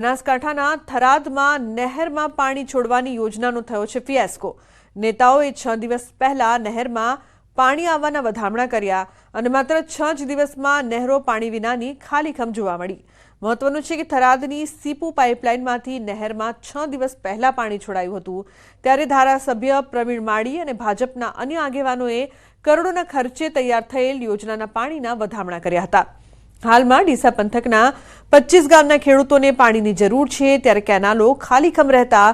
બનાસકાંઠાના થરાદમાં નહેરમાં પાણી છોડવાની યોજનાનો થયો છે ફિયાસ્કો નેતાઓએ છ દિવસ પહેલા નહેરમાં પાણી આવવાના વધામણા કર્યા અને માત્ર છ જ દિવસમાં નહેરો પાણી વિનાની ખાલીખમ જોવા મળી. મહત્વનું છે કે થરાદની સીપુ પાઇપલાઇનમાંથી નહેરમાં છ દિવસ પહેલા પાણી છોડાયું હતું. ત્યારે ધારાસભ્ય પ્રવીણ માળી અને ભાજપના અન્ય આગેવાનોએ કરોડોના ખર્ચે તૈયાર થયેલ યોજનાના પાણીના વધામણા કર્યા હતા. હાલમાં ડીસા પંથકના પચીસ ગામના ખેડૂતોને પાણીની જરૂર છે, ત્યારે કેનાલો ખાલીખમ રહેતા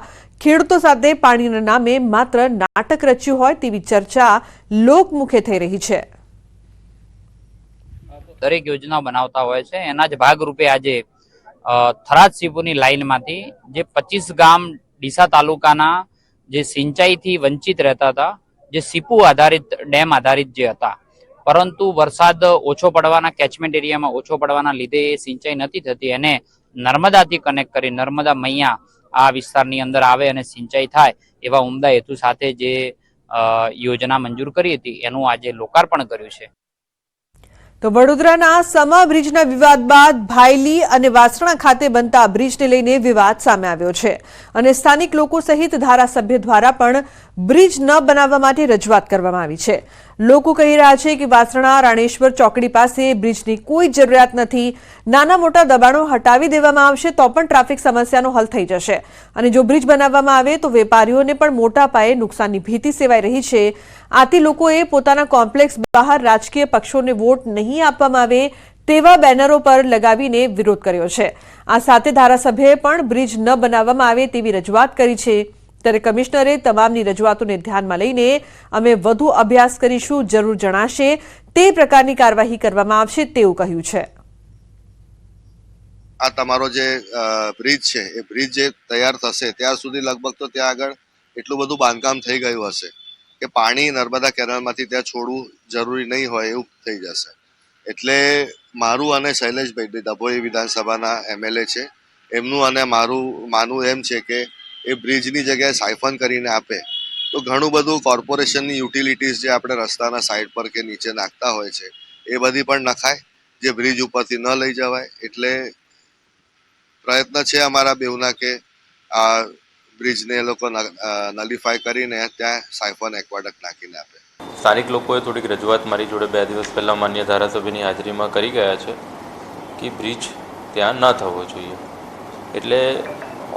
ખેડૂતો સાથે પાણીના નામે માત્ર નાટક રચ્યું હોય તેવી ચર્ચા લોકમુખે થઈ રહી છે. દરેક યોજના બનાવતા હોય છે. એના જ ભાગરૂપે આજે થરાદ સીપુની લાઇનમાંથી જે પચીસ ગામ ડીસા તાલુકાના જે સિંચાઈથી વંચિત રહેતા હતા, જે સીપુ આધારિત ડેમ આધારિત જે હતા પરંતુ વરસાદ ઓછો પડવાના કેચમેન્ટ એરિયામાં ઓછો પડવાના લીધે સિંચાઈ નથી થતી અને નર્મદાથી કનેક્ટ કરી નર્મદા મૈયા આ વિસ્તારની અંદર આવે અને સિંચાઈ થાય એવા ઉમદા હેતુ સાથે જે યોજના મંજૂર કરી હતી, એનું આજે લોકાર્પણ કર્યું છે. તો વડોદરાના સમા બ્રિજના વિવાદ બાદ ભાયલી અને વાસણા ખાતે બનતા બ્રિજને લઈને વિવાદ સામે આવ્યો છે. અને સ્થાનિક લોકો સહિત ધારાસભ્ય દ્વારા પણ બ્રિજ ન બનાવવા માટે રજૂઆત કરવામાં આવી છે. લોકો કહી રહ્યા છે કે વાસણા રાણેશ્વર ચોકડી પાસે બ્રિજની કોઈ જરૂરિયાત નથી. નાના મોટા દબાણો હટાવી દેવામાં આવશે તો પણ ટ્રાફિક સમસ્યાનો હલ થઈ જશે. અને જો બ્રિજ બનાવવામાં આવે તો વેપારીઓને પણ મોટા પાયે નુકસાનની ભીતિ સેવાઈ રહી છે. આથી લોકોએ પોતાના કોમ્પ્લેક્સ બહાર રાજકીય પક્ષોને વોટ નહીં આપવામાં આવે તેવા બેનરો પર લગાવીને વિરોધ કર્યો છે. આ સાથે ધારાસભ્યએ પણ બ્રિજ ન બનાવવામાં આવે તેવી રજૂઆત કરી છે. ત્યારે કમિશનરે તમામની રજૂઆતોને ધ્યાનમાં લઈને અમે વધુ અભ્યાસ કરીશું, જરૂર જણાશે, તે પ્રકારની કાર્યવાહી કરવામાં આવશે તેવું કહ્યું છે. આ તમારો જે બ્રિજ છે, એ બ્રિજ જે તૈયાર થશે, ત્યાં સુધી લગભગ તો ત્યાં આગળ એટલું બધું બાંધકામ થઈ ગયું હશે કે પાણી નર્મદા કેનાલમાંથી ત્યાં છોડવું જરૂરી નહીં હોય એવું થઈ જશે. એટલે મારું અને શૈલેષભાઈ, ડભોઈ વિધાનસભાના એમએલએ છે, એમનું અને મારું માનવું એમ છે કે એ બ્રિજની જગ્યાએ સાયફન કરીને આપે, તો ઘણું બધું કોર્પોરેશનની યુટિલિટીઝ જે આપણે રસ્તાના સાઈડ પર કે નીચે નાખતા હોય છે, એ બધી પણ નખાય, જે બ્રિજ ઉપરથી ન લઈ જવાય. એટલે પ્રયત્ન છે અમારા બેઉના કે આ બ્રિજને એ લોકો નલિફાય કરીને ત્યાં સાયફન એક્વાડક નાખીને આપે. સ્થાનિક લોકોએ થોડીક રજૂઆત મારી જોડે બે દિવસ પહેલાં માન્ય ધારાસભ્યની હાજરીમાં કરી ગયા છે કે બ્રિજ ત્યાં ન થવો જોઈએ. એટલે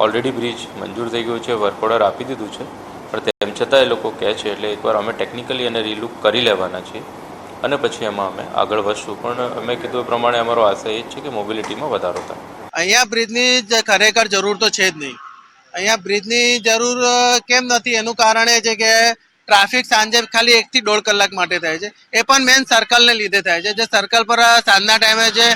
ઓલરેડી બ્રિજ મંજૂર થઈ ગયું છે વર્ક ઓર્ડર આપી દીધું છે. પણ તેમ છતાં એ લોકો કહે છે, એટલે એકવાર અમે ટેકનિકલી એને રીલુક કરી લેવાના છીએ અને પછી એમાં અમે આગળ વધશું. પણ અમે કીધું એ પ્રમાણે અમારો આશય એ છે કે મોબિલિટીમાં વધારો થાય. અહીંયા બ્રિજની ખરેખર જરૂર તો છે જ નહીં. અહીંયા બ્રિજની જરૂર કેમ નથી? એનું કારણ એ છે કે ટ્રાફિક સાંજે ખાલી એકથી દોઢ કલાક માટે થાય છે. એ પણ મેન સર્કલને લીધે થાય છે. જે સર્કલ પર સાંજના ટાઈમે જે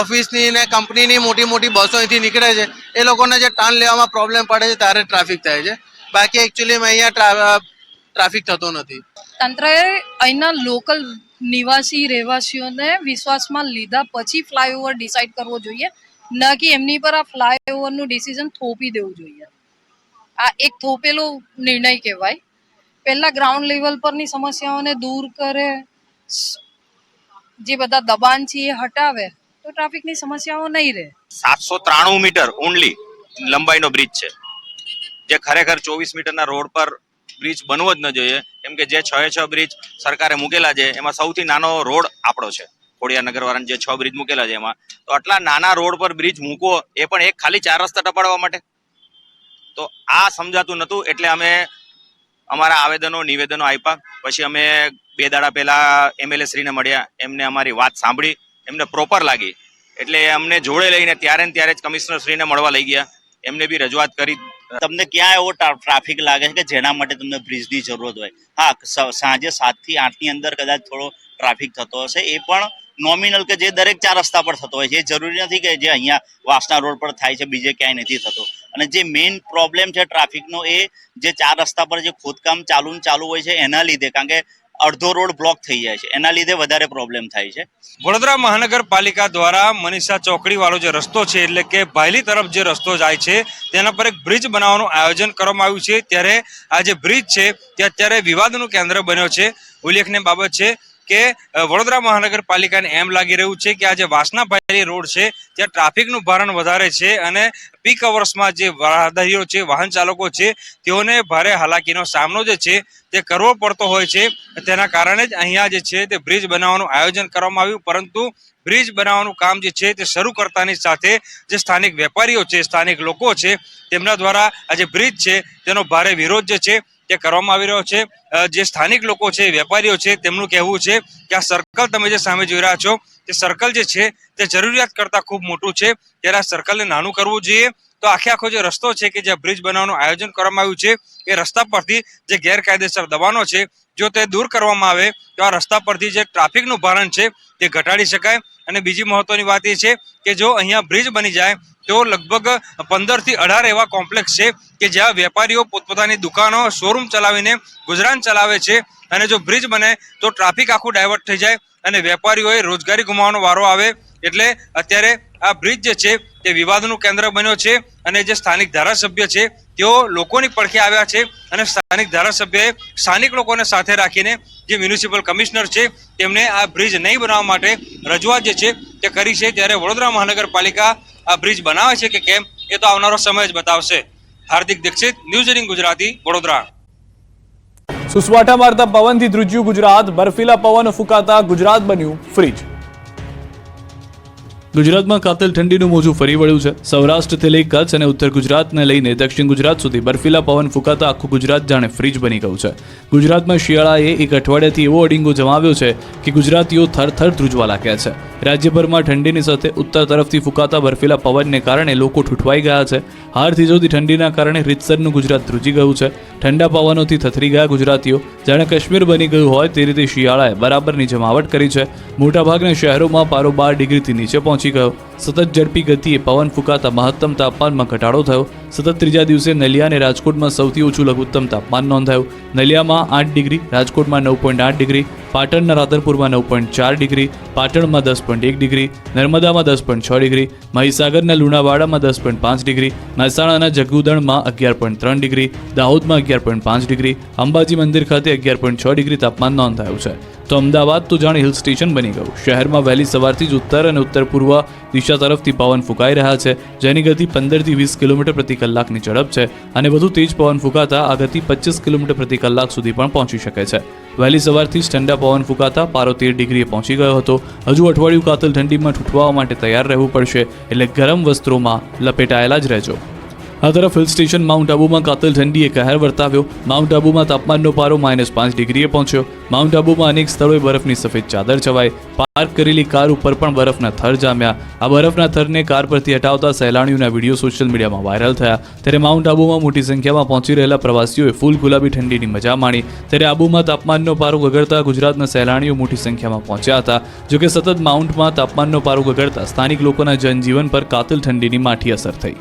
ઓફિસની ને કંપનીની મોટી મોટી બસો અહીંથી નીકળે છે, એ લોકોને જે ટર્ન લેવામાં પ્રોબ્લેમ પડે છે ત્યારે ટ્રાફિક થાય છે. બાકી એકચ્યુઅલીમાં અહીંયા ટ્રાફિક થતો નથી. તંત્રએ અહીંના લોકલ નિવાસી, રહેવાસીઓને વિશ્વાસમાં લીધા પછી ફ્લાયઓવર ડિસાઇડ કરવો જોઈએ. ન કે એમની પર આ ફ્લાયઓવરનું ડિસિઝન થોપી દેવું જોઈએ. આ એક થોપેલો નિર્ણય કહેવાય. પહેલા ગ્રાઉન્ડ લેવલ પરની સમસ્યાઓને દૂર કરે, જે બધા દબાણ છે એ હટાવે, તો ટ્રાફિકની સમસ્યાઓ નહીં રહે. સાતસો ત્રાણું મીટર ઓનલી લંબાઈનો બ્રિજ છે. જે ખરેખર ચોવીસ મીટરના રોડ પર બ્રિજ બનવો જ ન જોઈએ. કેમ કે જે છ છ બ્રિજ સરકારે મૂકેલા છે, એમાં સૌથી નાનો રોડ આપણો છે. ખોડિયા નગર વાળાને જે છ બ્રિજ મૂકેલા છે એમાં. તો આટલા નાના રોડ પર બ્રિજ મૂકવો એ પણ એક ખાલી ચાર રસ્તા ટપાડવા માટે. તો આ સમજાતું નહોતું એટલે અમે અમારા આવેદનો, નિવેદનો આપ્યા. પછી અમે બે દાડા પહેલા એમએલએ શ્રીને મળ્યા. એમને અમારી વાત સાંભળી. એમને પ્રોપર લાગી. એટલે અમને જોડે લઈને ત્યારે ને ત્યારે જ કમિશનર શ્રીને મળવા લઈ ગયા. એમને બી રજૂઆત કરી. તમને ક્યાં એવો ટ્રાફિક લાગે છે કે જેના માટે તમને બ્રિજની જરૂરત હોય? હા સાંજે સાતથી આઠની અંદર કદાચ થોડો ટ્રાફિક થતો હશે. એ પણ નોમિનલ કે જે દરેક ચાર રસ્તા પર થતો હોય છે. એ જરૂરી નથી કે જે અહીંયા વાસણા રોડ પર થાય છે, બીજે ક્યાંય નથી થતો. અને જે મેઇન પ્રોબ્લેમ છે ટ્રાફિકનો એ જે ચાર રસ્તા પર જે ખોદકામ ચાલુ ચાલુ હોય છે, એના લીધે. કારણ કે અડધો રોડ બ્લોક થઈ જાય છે. એના લીધે વધારે પ્રોબ્લેમ થાય છે. વડોદરા મહાનગરપાલિકા દ્વારા મનીષા ચોકડી વાળો જે રસ્તો છે, એટલે કે ભાયલી તરફ જે રસ્તો જાય છે, તેના પર એક બ્રિજ બનાવવાનું આયોજન કરવામાં આવ્યું છે. ત્યારે આ જે બ્રિજ છે, તે અત્યારે વિવાદનું કેન્દ્ર બન્યો છે. ઉલ્લેખનીય બાબત છે કે વડોદરા મહાનગરપાલિકાને એમ લાગી રહ્યું છે કે આ જે વાસના ભાયલી રોડ છે ત્યાં ટ્રાફિકનું ભારણ વધારે છે અને પીક અવર્સમાં જે રાહદારીઓ છે, વાહન ચાલકો છે, તેઓને ભારે હાલાકીનો સામનો જે છે, તે કરવો પડતો હોય છે. તેના કારણે જ અહીંયા જે છે, તે બ્રિજ બનાવવાનું આયોજન કરવામાં આવ્યું. પરંતુ બ્રિજ બનાવવાનું કામ જે છે, તે શરૂ કરતાની સાથે જે સ્થાનિક વેપારીઓ છે, સ્થાનિક લોકો છે, તેમના દ્વારા આ જે બ્રિજ છે, તેનો ભારે વિરોધ જે છે, તે કરવામાં આવી રહ્યો છે. જે સ્થાનિક લોકો છે, વેપારીઓ છે, તેમનું કહેવું છે કે આ સર્કલ તમે જે સામે જોઈ રહ્યા છો, તે સર્કલ જે છે, તે જરૂરિયાત કરતાં ખૂબ મોટું છે. ત્યારે આ સર્કલને નાનું કરવું જોઈએ. તો આખે આખો જે રસ્તો છે કે જ્યાં બ્રિજ બનાવવાનું આયોજન કરવામાં આવ્યું છે, એ રસ્તા પરથી જે ગેરકાયદેસર દબાણો છે, જો તે દૂર કરવામાં આવે, તો આ રસ્તા પરથી જે ટ્રાફિકનું ભારણ છે, તે ઘટાડી શકાય. અને બીજી મહત્વની વાત એ છે કે જો અહીંયા બ્રિજ બની જાય, તો લગભગ પંદરથી અઢાર એવા કોમ્પ્લેક્સ છે કે જ્યાં વેપારીઓ પોતપોતાની દુકાનો શોરૂમ ચલાવીને ગુજરાન ચલાવે છે અને જો બ્રિજ બને તો ટ્રાફિક આખું ડાયવર્ટ થઈ જાય અને વેપારીઓએ રોજગારી ગુમાવવાનો વારો આવે. એટલે અત્યારે આ બ્રિજ જે છે તે વિવાદનું કેન્દ્ર બન્યો છે અને જે સ્થાનિક ધારાસભ્ય છે તેઓ લોકોની પડખે આવ્યા છે અને સ્થાનિક ધારાસભ્યએ સ્થાનિક લોકોને સાથે રાખીને જે મ્યુનિસિપલ કમિશનર છે તેમને આ બ્રિજ નહીં બનાવવા માટે રજૂઆત જે છે તે કરી છે. ત્યારે વડોદરા મહાનગરપાલિકા આ બ્રિજ બનાવે છે કે કેમ એ તો આવનારો સમય જ બતાવશે. Hardik Dikshit, news eighteen Gujarati, Vadodara. સુસવાટા મારતા પવનથી ધ્રુજ્યું ગુજરાત બર્ફીલા પવન ફૂંકાતા ગુજરાત બન્યું ફ્રીજ. ગુજરાતમાં કાતલ ઠંડીનું મોજું ફરી વળ્યું છે. સૌરાષ્ટ્રથી લઈ કચ્છ અને ઉત્તર ગુજરાતને લઈને દક્ષિણ ગુજરાત સુધી બર્ફીલા પવન ફૂંકાતા આખું ગુજરાત જાણે ફ્રીજ બની ગયું છે. ગુજરાતમાં શિયાળાએ એક અઠવાડિયાથી એવો અડીંગો જમાવ્યો છે કે ગુજરાતીઓ થરથર ધ્રુજવા લાગ્યા છે. રાજ્યભરમાં ઠંડીની સાથે ઉત્તર તરફથી ફૂંકાતા બર્ફીલા પવનને કારણે લોકો ઠૂંઠવાઈ ગયા છે. હારથી જોતી ઠંડીના કારણે રીતસરનું ગુજરાત ધ્રુજી ગયું છે. ઠંડા પવનોથી થથરી ગયા ગુજરાતીઓ. જાણે કાશ્મીર બની ગયું હોય તે રીતે શિયાળાએ બરાબરની જમાવટ કરી છે. મોટાભાગના શહેરોમાં પારો બાર ડિગ્રીથી નીચે પહોંચી ગયો. સતત ઝડપી ગતિએ પવન ફૂંકાતા મહત્તમ તાપમાનમાં ઘટાડો થયો. સતત ત્રીજા દિવસે નલિયા અને રાજકોટમાં સૌથી ઓછું લઘુત્તમ તાપમાન નોંધાયું. નલિયામાં આઠ ડિગ્રી, રાજકોટમાં નવ પોઈન્ટ આઠ ડિગ્રી, પાટણના રાધનપુરમાં નવ પોઈન્ટ ચાર ડિગ્રી, પાટણમાં દસ પોઈન્ટ એક ડિગ્રી, નર્મદામાં દસ પોઈન્ટ છ ડિગ્રી, મહીસાગરના લુણાવાડામાં દસ પોઈન્ટ પાંચ ડિગ્રી, મહેસાણાના જગુદણમાં અગિયાર પોઈન્ટ ત્રણ ડિગ્રી, દાહોદમાં અગિયાર પોઈન્ટ પાંચ ડિગ્રી, અંબાજી મંદિર ખાતે અગિયાર પોઈન્ટ છ ડિગ્રી તાપમાન નોંધાયું છે. તો અમદાવાદ તો જાણે હિલ સ્ટેશન બની ગયું. શહેરમાં વહેલી સવારથી જ ઉત્તર અને ઉત્તર પૂર્વ દિશા તરફથી પવન ફૂંકાઈ રહ્યા છે, જેની ગતિ પંદરથી વીસ કિલોમીટર પ્રતિ કલાકની ઝડપ છે અને વધુ તેજ પવન ફૂંકાતા આ ગતિ પચીસ કિલોમીટર પ્રતિ કલાક સુધી પણ પહોંચી શકે છે. વહેલી સવારથી જ ઠંડા પવન ફૂંકાતા પારો તેર ડિગ્રીએ પહોંચી ગયો હતો. હજુ અઠવાડિયું કાતલ ઠંડીમાં ઠૂંઠવાવા માટે તૈયાર રહેવું પડશે, એટલે ગરમ વસ્ત્રોમાં લપેટાયેલા જ રહેજો. આ તરફ હિલ સ્ટેશન માઉન્ટ આબુમાં કાતલ ઠંડીએ કહેર વર્તાવ્યો. માઉન્ટ આબુમાં તાપમાનનો પારો માઇનસ પાંચ ડિગ્રીએ પહોંચ્યો. માઉન્ટ આબુમાં અનેક સ્થળોએ બરફની સફેદ ચાદર છવાઈ. પાર્ક કરેલી કાર ઉપર પણ બરફના થર જામ્યા. આ બરફના થરને કાર પરથી હટાવતા સહેલાણીઓના વીડિયો સોશિયલ મીડિયામાં વાયરલ થયા. ત્યારે માઉન્ટ આબુમાં મોટી સંખ્યામાં પહોંચી રહેલા પ્રવાસીઓએ ફૂલ ગુલાબી ઠંડીની મજા માણી. ત્યારે આબુમાં તાપમાનનો પારો ગગડતા ગુજરાતના સહેલાણીઓ મોટી સંખ્યામાં પહોંચ્યા હતા. જોકે સતત માઉન્ટમાં તાપમાનનો પારો ગગડતા સ્થાનિક લોકોના જનજીવન પર કાતલ ઠંડીની માઠી અસર થઈ.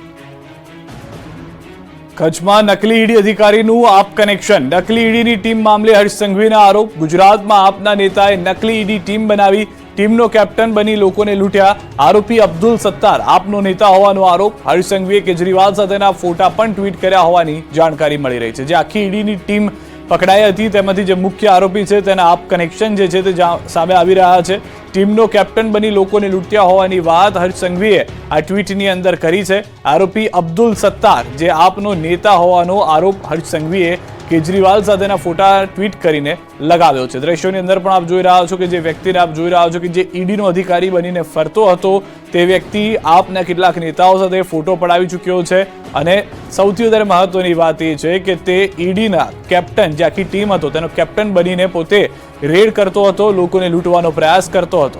કચ્છમાં નકલી ઈડી અધિકારીનું આપ કનેક્શન નકલી ઈડીની ટીમ મામલે હર્ષ સંઘવીના આરોપ. ગુજરાતમાં આપના નેતાએ નકલી ઈડી ટીમ બનાવી, ટીમનો કેપ્ટન બની લોકોને લૂંટ્યા. આરોપી અબ્દુલ સત્તાર, આપનો નેતા હોવાનો આરોપ. હર્ષ સંઘવીએ કેજરીવાલ સાથેના ફોટા પણ ટ્વીટ કર્યા હોવાની જાણકારી મળી રહી છે. જે આખી ઈડીની ટીમ પકડાઈ હતી, તેમાંથી જે મુખ્ય આરોપી છે, તેના આપ કનેક્શન જે છે તે સામે આવી રહ્યા છે. ટીમનો કેપ્ટન બની લોકોને લૂંટ્યા હોવાની વાત હર્ષ સંઘવીએ આ ટ્વીટની અંદર કરી છે. આરોપી અબ્દુલ સત્તાર, જે આપનો નેતા હોવાનો આરોપ હર્ષ સંઘવીએ કેજરીવાલ સાથેના ફોટા ટ્વીટ કરીને લગાવ્યો છે. દ્રશ્યોની અંદર પણ આપ જોઈ રહ્યા છો કે જે વ્યક્તિને આપ જોઈ રહ્યા છો કે જે ઈડીનો અધિકારી બનીને ફરતો હતો, તે વ્યક્તિ આપના કેટલાક નેતાઓ સાથે ફોટો પડાવી ચૂક્યો છે. અને સૌથી વધારે મહત્વની વાત એ છે કે તે ઈડીના કેપ્ટન, જે આખી ટીમ હતો, તેનો કેપ્ટન બનીને પોતે રેડ કરતો હતો, લોકોને લૂંટવાનો પ્રયાસ કરતો હતો.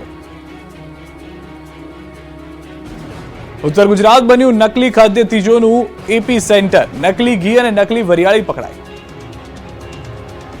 ઉત્તર ગુજરાત બન્યું નકલી ખાદ્ય તીજોનું એપી સેન્ટર. નકલી ઘી અને નકલી વરિયાળી પકડાઈ.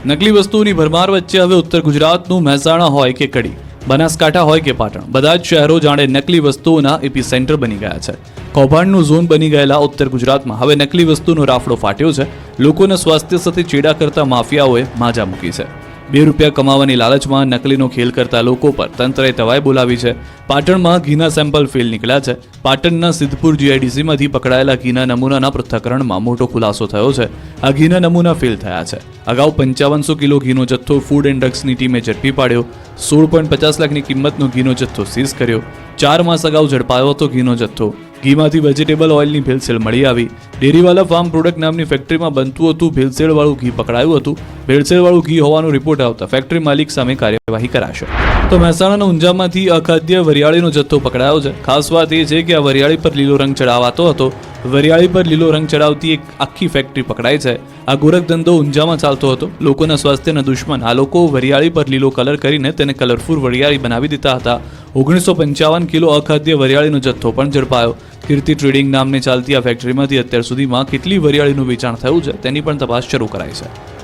નકલી વસ્તુઓની ભરમાર વચ્ચે હવે ઉત્તર ગુજરાતનું મહેસાણા હોય કે કડી, બનાસકાંઠા હોય કે પાટણ, બધા જ શહેરો જાણે નકલી વસ્તુઓના એપી સેન્ટર બની ગયા છે. કૌભાંડનું ઝોન બની ગયેલા ઉત્તર ગુજરાતમાં હવે નકલી વસ્તુનો રાફડો ફાટ્યો છે. લોકોના સ્વાસ્થ્ય સાથે ચેડા કરતા માફિયાઓએ માજા મૂકી છે. બે રૂપિયા કમાવાની લાલચમાં નકલીનો ખેલ કરતા લોકો પર તંત્રએ તવાઈ બોલાવી છે. પાટણમાં ઘીના સેમ્પલ ફેલ નીકળ્યા છે. પાટણના સિદ્ધપુર જીઆઈડીસીમાંથી પકડાયેલા ઘીના નમૂનાના પૃથ્થકરણમાં મોટો ખુલાસો થયો છે. આ ઘીના નમૂના ફેલ થયા છે. અગાઉ પંચાવનસો કિલો ઘીનો જથ્થો ફૂડ એન્ડ ડ્રગ્સની ટીમે ઝડપી પાડ્યો. સોળ પોઈન્ટ પચાસ લાખની કિંમતનો ઘીનો જથ્થો સીઝ કર્યો. ચાર માસ અગાઉ ઝડપાયો હતો ઘીનો જથ્થો. ઘીમાંથી વેજીટેબલ ઓઇલની ભેળસેળ મળી આવી. ડેરીવાલા ફાર્મ પ્રોડક્ટ નામની ફેક્ટરીમાં બનતું હતું. ભેળસેળવાળું ઘી પકડાયું હતું. ભેળસેળવાળું ઘી હોવાનો રિપોર્ટ આવતા ફેક્ટરી માલિક સામે કાર્યવાહી કરાશે. તો મહેસાણાના ઊંઝામાંથી અખાદ્ય વરિયાળીનો જથ્થો પકડાયો છે. ખાસ વાત એ છે કે આ વરિયાળી પર લીલો રંગ ચડાવાતો હતો. વરિયાળી પર લીલો રંગ ચડાવતી એક આખી ફેક્ટરી પકડાઈ છે. આ ગોરખ ધંધો ઊંઝામાં ચાલતો હતો. લોકોના સ્વાસ્થ્યના દુશ્મન આ લોકો વરિયાળી પર લીલો કલર કરીને તેને કલરફુલ વરિયાળી બનાવી દેતા હતા. ઓગણીસો પંચાવન કિલો અખાદ્ય વરિયાળીનો જથ્થો પણ ઝડપાયો. કીર્તિ ટ્રેડિંગ નામની ચાલતી આ ફેક્ટરીમાંથી અત્યાર સુધીમાં કેટલી વરિયાળીનું વેચાણ થયું છે તેની પણ તપાસ શરૂ કરાઈ છે.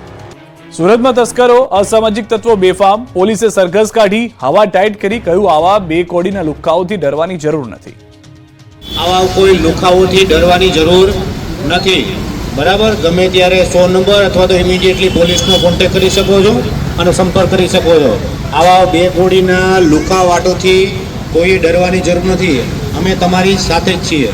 સુરતમાં તસ્કરો, અસામાજિક તત્વો બેફામ. પોલીસે સરઘસ કાઢી, હવા ટાઈટ કરી કહ્યું, આવા બે કોડીના લુખાઓથી ડરવાની જરૂર નથી. આવા કોઈ લુખાઓથી ડરવાની જરૂર નથી. બરાબર? ગમે ત્યારે સો નંબર અથવા તો ઇમિડિયેટલી પોલીસનો કોન્ટેક્ટ કરી શકો છો અને સંપર્ક કરી શકો છો. આવા બે કોડીના લુખાવાટોથી કોઈ ડરવાની જરૂર નથી. અમે તમારી સાથે જ છીએ.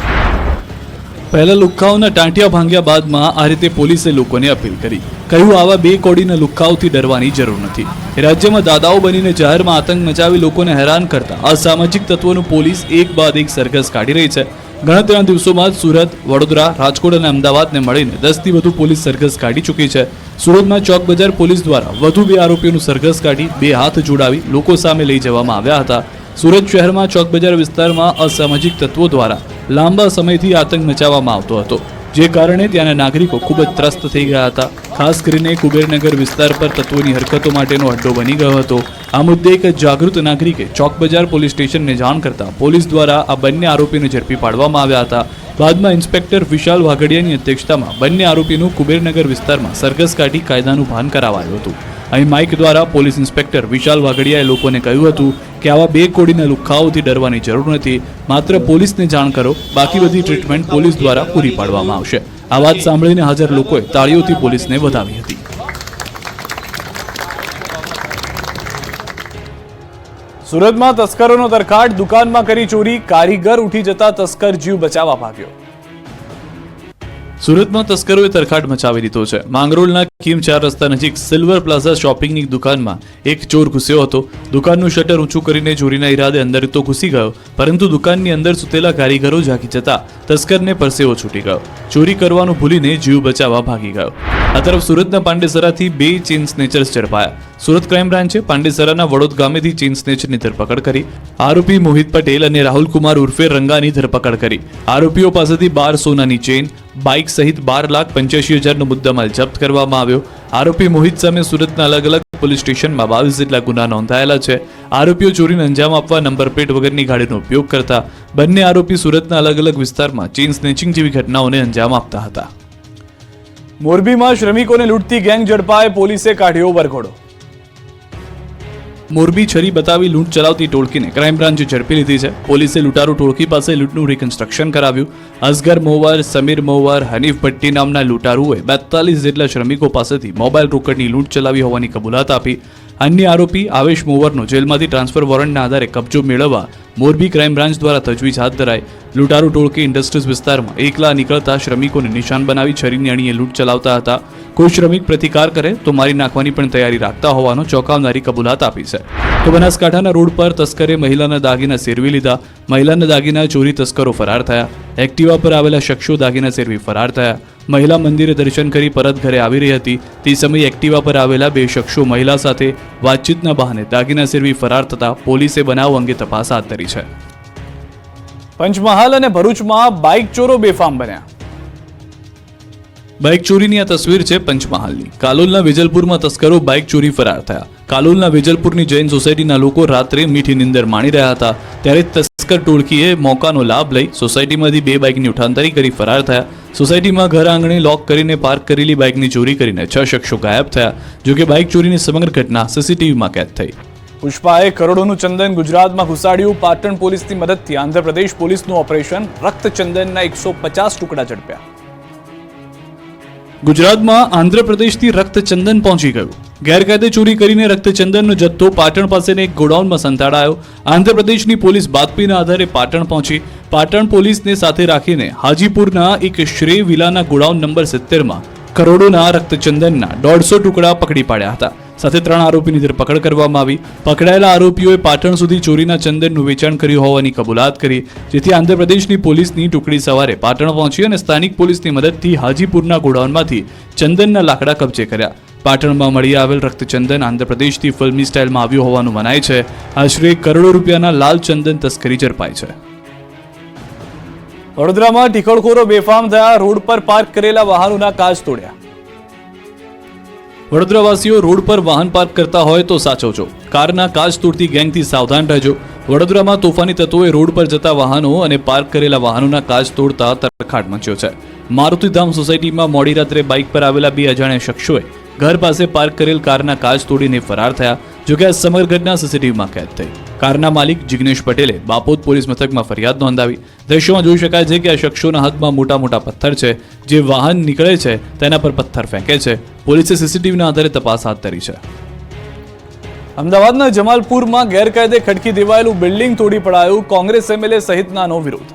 પહેલા લુખ્ખાઓના ટાંટિયા ભાંગ્યા બાદમાં આ રીતે પોલીસે લોકોને અપીલ કરી. કહ્યું, આવા બે કોડીના લુખ્ખાઓથી ડરવાની જરૂર નથી. રાજ્યમાં દાદાઓ બનીને જાહેરમાં આતંક મચાવી લોકોને હેરાન કરતા અસામાજિક તત્વોનું પોલીસ એક બાદ એક સરઘસ કાઢી રહી છે. ગણતરીના દિવસોમાં સુરત, વડોદરા, રાજકોટ અને અમદાવાદને મળીને દસથી વધુ પોલીસ સરઘસ કાઢી ચૂકી છે. સુરતમાં ચોક બજાર પોલીસ દ્વારા વધુ બે આરોપીઓનું સરઘસ કાઢી બે હાથ જોડાવી લોકો સામે લઈ જવામાં આવ્યા હતા. સુરત શહેરમાં ચોક બજાર વિસ્તારમાં અસામાજિક તત્વો દ્વારા લાંબા સમયથી આતંક મચાવવામાં આવતો હતો, જે કારણે ત્યાંના નાગરિકો ખૂબ જ ત્રસ્ત થઈ ગયા હતા. ખાસ કરીને કુબેરનગર વિસ્તાર પર તત્વોની હરકતો માટેનો અડ્ડો બની ગયો હતો. આ મુદ્દે એક જાગૃત નાગરિકે ચોક બજાર પોલીસ સ્ટેશનને જાણ કરતા પોલીસ દ્વારા આ બંને આરોપીને ઝડપી પાડવામાં આવ્યા હતા. બાદમાં ઇન્સ્પેક્ટર વિશાલ વાઘડિયાની અધ્યક્ષતામાં બંને આરોપીનું કુબેરનગર વિસ્તારમાં સરઘસ કાઢી કાયદાનું ભાન કરાવાયું હતું. અહીં માઇક દ્વારા પોલીસ ઇન્સ્પેક્ટર વિશાલ વાઘડિયાએ લોકોને કહ્યું હતું કે આવા બે કોડીના લુખ્ખાઓથી ડરવાની જરૂર નથી. માત્ર પોલીસને જાણ કરો, બાકી બધી ટ્રીટમેન્ટ પોલીસ દ્વારા પૂરી પાડવામાં આવશે. આ વાત સાંભળીને હાજર લોકોએ તાળીઓથી પોલીસને વધાવી હતી. સુરતમાં તસ્કરોનો તરખાટ દુકાનમાં કરી ચોરી. કારીગર ઉઠી જતા તસ્કર જીવ બચાવવા ભાગ્યો. સુરતમાં તસ્કરોએ તરખાટ મચાવી દીધો છે. માંગરોળના કિમ ચાર રસ્તા નજીક સિલ્વર પ્લાઝા શોપિંગની દુકાનમાં એક ચોર ઘૂસ્યો હતો. દુકાનનું શટર ઊંચું કરીને ચોરીના ઈરાદે અંદર તો ઘૂસી ગયો, પરંતુ દુકાનની અંદર સુતેલા કારીગરો જાગી જતા તસ્કરને પરસેવો છૂટી ગયો. ચોરી કરવાનું ભૂલીને જીવ બચાવવા ભાગી ગયો. આ તરફ સુરતના પાંડેસરાથી બે ચેઇન સ્નેચર્સ ઝડપાયા. સુરત ક્રાઇમ બ્રાન્ચે પાંડેસરાના વડોદ ગામેથી ચેઇન સ્નેચરની ધરપકડ કરી. આરોપી મોહિત પટેલ અને રાહુલ કુમાર ઉર્ફે રંગાની ધરપકડ કરી. આરોપીઓ પાસેથી બાર સોનાની ચેઇન બાઇક સહિત બાર લાખ પંચ્યાસી હજારનો મુદ્દામાલ જપ્ત કરવામાં આવ્યો. આરોપી મોહિત સામે સુરતના અલગ અલગ પોલીસ સ્ટેશનમાં બાવીસ જેટલા ગુના નોંધાયેલા છે. આરોપીઓ ચોરીને અંજામ આપવા નંબર પ્લેટ વગરની ગાડીનો ઉપયોગ કરતા બંને આરોપી સુરતના અલગ અલગ વિસ્તારમાં ચેઇન સ્નેચિંગ જેવી ઘટનાઓને અંજામ આપતા હતા. મોરબીમાં શ્રમિકોને લૂંટતી ગેંગ ઝડપાએ પોલીસે કાઢ્યો વરઘોડો. મોરબી છરી બતાવી લૂંટ ચલાવતી ટોળકીને ક્રાઇમ બ્રાન્ચે ઝડપી લીધી છે. પોલીસે લૂંટારૂ ટોળકી પાસે લૂંટનું રિકન્સ્ટ્રક્શન કરાવ્યું. અસગર મોવાર, સમીર મોવર, હનીફ ભટ્ટી નામના લૂંટારૂએ બેતાલીસ જેટલા શ્રમિકો પાસેથી મોબાઈલ રોકડની લૂંટ ચલાવી હોવાની કબૂલાત આપી. અન્ય આરોપી આવેશ મોવરનો જેલમાંથી ટ્રાન્સફર વોરંટના આધારે કબજો મેળવવા મોરબી ક્રાઇમ બ્રાન્ચ દ્વારા તજવીજ હાથ ધરાઈ. લૂંટારૂ ટોળકી ઇન્ડસ્ટ્રીઝ વિસ્તારમાં એકલા નીકળતા શ્રમિકોને નિશાન બનાવી છરીની અણીએ લૂંટ ચલાવતા હતા. કોઈ શ્રમિક પ્રતિકાર કરે તો મારી નાખવાની પણ તૈયારી રાખતા હોવાનો ચોંકાવનારી કબૂલાત આપી છે. તો બનાસકાંઠાના રોડ પર તસ્કરે મહિલાના દાગીના સેરવી લીધા. મહિલાના દાગીના ચોરી તસ્કરો ફરાર થયા. એક્ટિવા પર આવેલા શખ્સો દાગીના સેરવી ફરાર થયા. મહિલા મંદિરે દર્શન કરી પરત ઘરે આવી રહી હતી. તે સમયે એક્ટિવા પર આવેલા બે શખ્સો મહિલા સાથે વાતચીતના બહાને દાગીના સેરવી ફરાર થતા પોલીસે બનાવ અંગે તપાસ હાથ ધરી છે. પંચમહાલ અને ભરૂચમાં બાઇક ચોરો બેફામ બન્યા. બાઇક ચોરીની આ તસવીર છે પંચમહાલની. કાલોલના વેજલપુરમાં તસ્કરો બાઇક ચોરી ફરાર થયા. કાલોલના વેજલપુરની જૈન સોસાયટીના લોકો રાત્રે મીઠી નિંદર માણી રહ્યા હતા. ત્યારે તસ્કર ટોળકીએ મોકાનો લાભ લઈ સોસાયટીમાંથી બે બાઇકની ઉઠાંતરી કરી ફરાર થયા. સોસાયટીમાં ઘર આંગણે લોક કરીને પાર્ક કરેલી બાઇકની ચોરી કરીને છ શખ્સો ગાયબ થયા જોકે બાઇક ચોરીની સમગ્ર ઘટના સીસીટીવીમાં કેદ થઈ. પુષ્પાએ કરોડોનું ચંદન ગુજરાતમાં ઘુસાડ્યું. પાટણ પોલીસની મદદથી આંધ્રપ્રદેશ પોલીસનું ઓપરેશન. રક્ત ચંદનના એકસો પચાસ ટુકડા ઝડપ્યા. ગુજરાતમાં આંધ્રપ્રદેશથી રક્તચંદન પહોંચી ગયું. ગેરકાયદે ચોરી કરીને રક્તચંદનનો જથ્થો પાટણ પાસેના એક ગોડાઉનમાં સંતાડાયો. આંધ્રપ્રદેશની પોલીસ બાતમીના આધારે પાટણ પહોંચી. પાટણ પોલીસને સાથે રાખીને હાજીપુરના એક શ્રેય વિલાના ગોડાઉન નંબર સિત્તેરમાં કરોડોના રક્તચંદનના દોઢસો ટુકડા પકડી પાડ્યા હતા. સાથે ત્રણ આરોપીની ધરપકડ કરવામાં આવી. પકડાયેલા આરોપીઓએ પાટણ સુધી ચોરીના ચંદનનું વેચાણ કર્યું હોવાની કબૂલાત કરી, જેથી આંધ્રપ્રદેશની પોલીસની ટુકડી સવારે પાટણ પહોંચી અને સ્થાનિક પોલીસની મદદથી હાજીપુરના ગોડાઉનમાંથી ચંદનના લાકડા કબજે કર્યા. પાટણમાં મળી આવેલ રક્તચંદન આંધ્રપ્રદેશથી ફિલ્મી સ્ટાઇલમાં આવ્યું હોવાનું મનાય છે. આશરે કરોડો રૂપિયાના લાલ ચંદન તસ્કરી ઝડપાઈ છે. વડોદરામાં ટીકડખોરો બેફામ થયા, રોડ પર પાર્ક કરેલા વાહનોના કાચ તોડ્યા. વડોદરાવાસીઓ રોડ પર વાહન પાર્ક કરતા હોય તો સાચવજો કારના કાચ તોડતી ગેંગથી સાવધાન રહેજો. વડોદરામાં તોફાની તત્વોએ રોડ પર જતા વાહનો અને પાર્ક કરેલા વાહનોના કાચ તોડતા તરખાટ મચ્યો છે. મારુતિધામ સોસાયટીમાં મોડી રાત્રે બાઇક પર આવેલા બે અજાણ્યા શખ્સોએ ઘર પાસે પાર્ક કરેલ કારના કાચ તોડીને ફરાર થયા, જોકે આ સમગ્ર ઘટના સીસીટીવીમાં કેદ થઈ. કારના માલિક જિગ્નેશ પટેલે બાપોદ પોલીસ મથકમાં ફરિયાદ નોંધાવી. દ્રશ્યોમાં જોઈ શકાય છે કે આ શખ્સોના હાથમાં મોટા મોટા પથ્થર છે. જે વાહન નીકળે છે, તેના પર પથ્થર ફેંકે છે. પોલીસે સીસીટીવીના આધારે તપાસ હાથ ધરી છે. અમદાવાદના જમાલપુરમાં ગેરકાયદે ખડકી દેવાયેલું બિલ્ડિંગ તોડી પડાયું કોંગ્રેસ એમએલએ સહિતનાનો વિરોધ.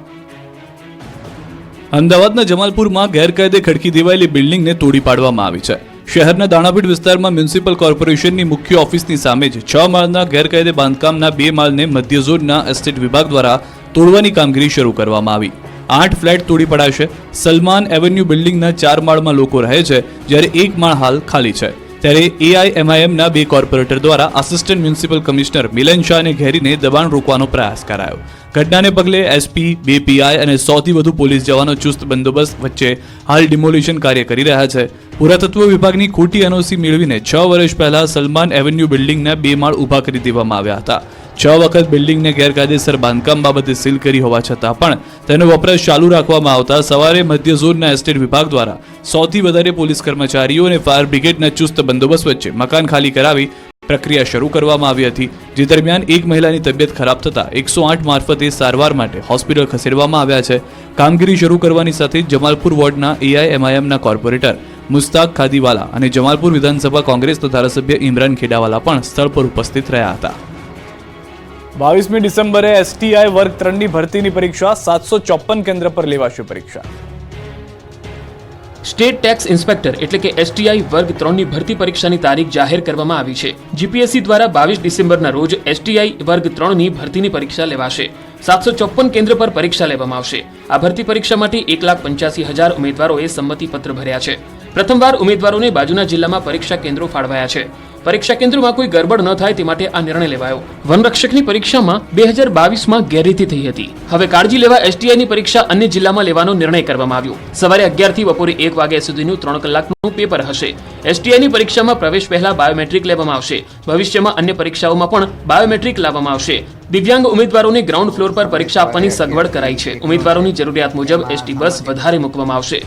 અમદાવાદના જમાલપુરમાં ગેરકાયદે ખડકી દેવાયેલી બિલ્ડિંગને તોડી પાડવામાં આવી છે. શહેરના દાણાપીઠ વિસ્તારમાં મ્યુનિસિપલ કોર્પોરેશનની મુખ્ય ઓફિસની સામે જ છ માળના ગેરકાયદે બાંધકામના બે માળને મધ્ય ઝોનના એસ્ટેટ વિભાગ દ્વારા તોડવાની કામગીરી શરૂ કરવામાં આવી. આઠ ફ્લેટ તોડી પડાશે. સલમાન એવન્યુ બિલ્ડિંગના ચાર માળમાં લોકો રહે છે, જ્યારે એક માળ હાલ ખાલી છે. ત્યારે એઆઈએમઆઈએમના બે કોર્પોરેટર દ્વારા આસિસ્ટન્ટ મ્યુનિસિપલ કમિશનર મિલન શાહને ઘેરીને દબાણ રોકવાનો પ્રયાસ કરાયો. ઘટનાને પગલે એસપી બે પીઆઈ અને સોથી વધુ પોલીસ જવાનો ચુસ્ત બંદોબસ્ત વચ્ચે હાલ ડિમોલિશન કાર્ય કરી રહ્યા છે. પુરાતત્વ વિભાગની ખોટી એનઓસી મેળવીને છ વર્ષ પહેલા સલમાન એવન્યુ બિલ્ડિંગના બે માળ ઊભા કરી દેવામાં આવ્યા હતા. છ વખત બિલ્ડિંગને ગેરકાયદેસર બાંધકામ બાબતે સીલ કરી હોવા છતાં પણ તેનો વપરાશ ચાલુ રાખવામાં આવતા સવારે મધ્ય ઝોનના એસ્ટેટ વિભાગ દ્વારા સૌથી વધારે પોલીસ કર્મચારીઓ અને ફાયર બ્રિગેડના ચુસ્ત બંદોબસ્ત વચ્ચે મકાન ખાલી કરાવી પ્રક્રિયા શરૂ કરવામાં આવી હતી, જે દરમિયાન એક મહિલાની તબિયત ખરાબ થતાં એકસો આઠ મારફતે સારવાર માટે હોસ્પિટલ ખસેડવામાં આવ્યા છે. કામગીરી શરૂ કરવાની સાથે જમાલપુર વોર્ડના એઆઈએમઆઈએમના કોર્પોરેટર મુસ્તાક ખાદીવાલા અને જમાલપુર વિધાનસભા કોંગ્રેસના ધારાસભ્ય ઇમરાન ખેડાવાલા પણ સ્થળ પર ઉપસ્થિત રહ્યા હતા. બાવીસમી ડિસેમ્બરે એસટીઆઈ વર્ગ ત્રણની ભરતીની પરીક્ષા સાતસો ચોપન કેન્દ્ર પર લેવાશે પરીક્ષા. સ્ટેટ ટેક્સ ઇન્સ્પેક્ટર એટલે કે એસટીઆઈ વર્ગ ત્રણની ભરતી પરીક્ષાની તારીખ જાહેર કરવામાં આવી છે. જીપીએસસી દ્વારા બાવીસ ડિસેમ્બરના રોજ એસટીઆઈ વર્ગ ત્રણની ભરતીની પરીક્ષા લેવાશે. સાતસો ચોપન કેન્દ્ર પર પરીક્ષા લેવામાં આવશે. આ ભરતી પરીક્ષા માટે એક લાખ પંચ્યાસી હજાર ઉમેદવારોએ સંમતિપત્ર ભર્યા છે. પ્રથમવાર ઉમેદવારોને બાજુના જિલ્લામાં પરીક્ષા કેન્દ્રો ફાળવાયા છે. પરીક્ષા કેન્દ્રોમાં કોઈ ગરબડ ન થાય તે માટે આ નિર્ણય લેવાયો. વનરક્ષકની પરીક્ષામાં બે હજાર બાવીસમાં ગેરરીતિ થઈ હતી. હવે કાળજી લેવા એસટીઆઈની પરીક્ષા અન્ય જિલ્લામાં લેવાનો નિર્ણય કરવામાં આવ્યો. સવારે અગિયારથી બપોરે એક વાગ્યા સુધીનું ત્રણ કલાકનું પેપર હશે. એસટીઆઈની પરીક્ષામાં પ્રવેશ પહેલા બાયોમેટ્રિક લેવામાં આવશે. ભવિષ્યમાં અન્ય પરીક્ષાઓમાં પણ બાયોમેટ્રિક લાવવામાં આવશે. દિવ્યાંગ ઉમેદવારોને ગ્રાઉન્ડ ફ્લોર પર પરીક્ષા આપવાની સગવડ કરાઈ છે. ઉમેદવારોની જરૂરિયાત મુજબ એસટી બસ વધારે મૂકવામાં આવશે.